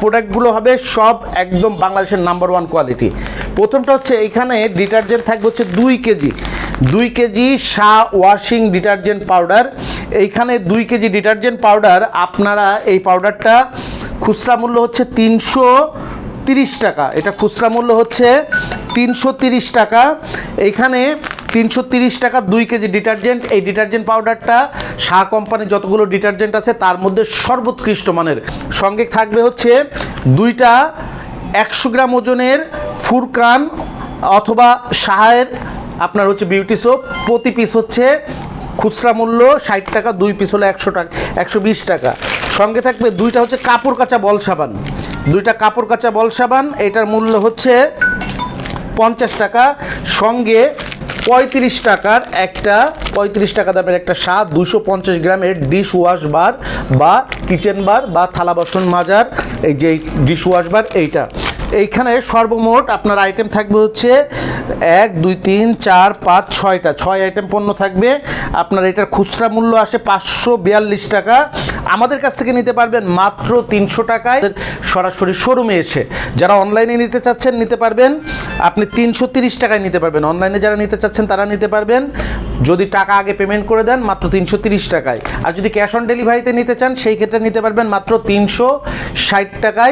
প্রোডাক্টগুলো হবে সব একদম বাংলাদেশের নাম্বার ওয়ান কোয়ালিটি প্রথমটা হচ্ছে এখানে ডিটারজেন্ট থাকবে হচ্ছে দুই কেজি। দুই KG Shah washing detergent powder এইখানে দুই কেজি ডিটারজেন্ট পাউডার আপনারা এই পাউডারটা খুচরা মূল্য হচ্ছে তিনশো তিরিশ টাকা। এটা খুচরা মূল্য হচ্ছে তিনশো তিরিশ টাকা। এইখানে তিনশো টাকা দুই কেজি ডিটারজেন্ট। এই ডিটারজেন্ট পাউডারটা শাহ কোম্পানির যতগুলো ডিটারজেন্ট আছে, তার মধ্যে সর্বোৎকৃষ্ট মানের। সঙ্গে থাকবে হচ্ছে দুইটা একশো গ্রাম ওজনের ফুরকান অথবা শাহের, আপনার হচ্ছে বিউটি সোপ। প্রতি পিস হচ্ছে খুচরা মূল্য ষাট টাকা, দুই পিস হলো একশো টাকা, একশো বিশ টাকা। সঙ্গে থাকবে দুইটা হচ্ছে কাপড় কাঁচা বল সাবান। দুইটা কাপড় কাঁচা বল সাবান, এটার মূল্য হচ্ছে পঞ্চাশ টাকা। সঙ্গে পঁয়ত্রিশ টাকার একটা, পঁয়ত্রিশ টাকা দামের একটা স্বাদ দুশো পঞ্চাশ গ্রামের ডিশ ওয়াশ বার বা কিচেন বার বা থালা বাসন মাজার, এই যে ডিশ ওয়াশ বার এইটা। এইখানে সর্বমোট আপনার আইটেম থাকবে হচ্ছে এক, দুই, তিন, চার, পাঁচ, ছয়টা। ছয় আইটেম পণ্য থাকবে। আপনার এটার খুচরা মূল্য আসে পাঁচশো বিয়াল্লিশ টাকা। আমাদের কাছ থেকে নিতে পারবেন মাত্র তিনশো টাকায় সরাসরি শোরুমে এসে। যারা অনলাইনে নিতে চাচ্ছেন, নিতে পারবেন। আপনি তিনশো তিরিশ টাকায় নিতে পারবেন। অনলাইনে যারা নিতে চাচ্ছেন, তারা নিতে পারবেন। যদি টাকা আগে পেমেন্ট করে দেন, মাত্র তিনশো তিরিশ টাকায়। আর যদি ক্যাশ অন ডেলিভারিতে নিতে চান, সেই ক্ষেত্রে নিতে পারবেন মাত্র তিনশো ষাট টাকায়।